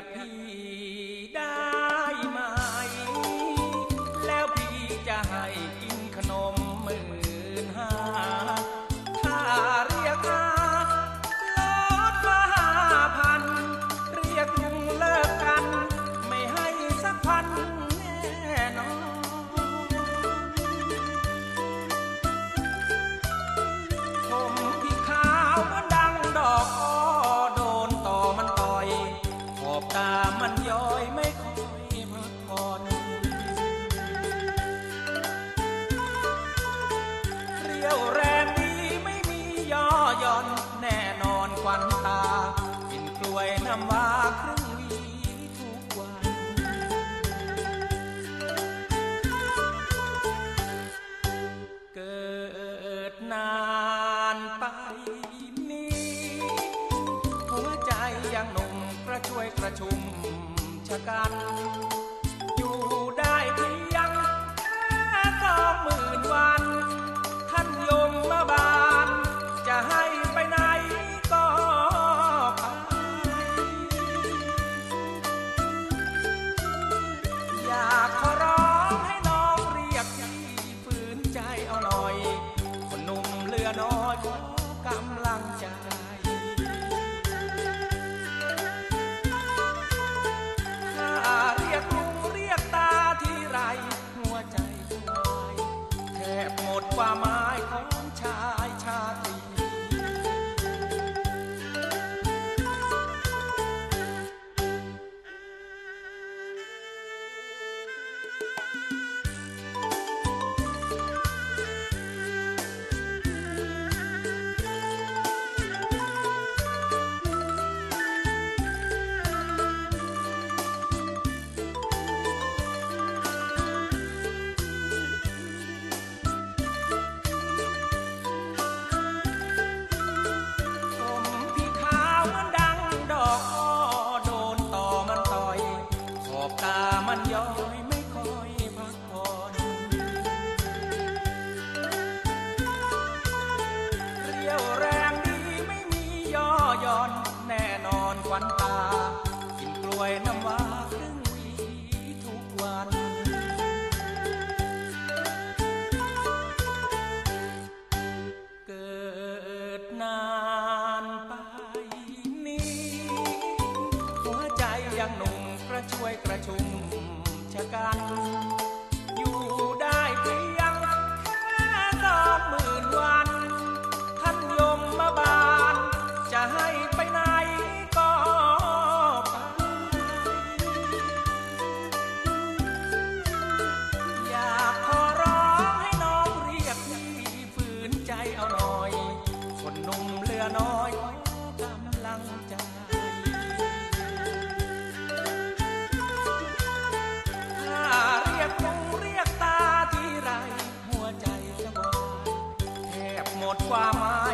được đi đa มันย้อยไม่ค่อยพักผ่อนเรียวแร ชะกัน อยู่ได้เพียงแค่สองหมื่นวัน ท่านยมมาบาน จะให้ไปไหนก็ไปอยากขอร้องให้น้องเรียกที่ฝืนใจเอาหน่อย คนหนุ่มเลือน้อยขอกำลังันตา กินกล้วยน้ำว้าครึ่งวีทุกวัน เกิดนานไปนี้หัวใจยังหนุ่มกระช่วยกระชุมชะกัน มดความหมา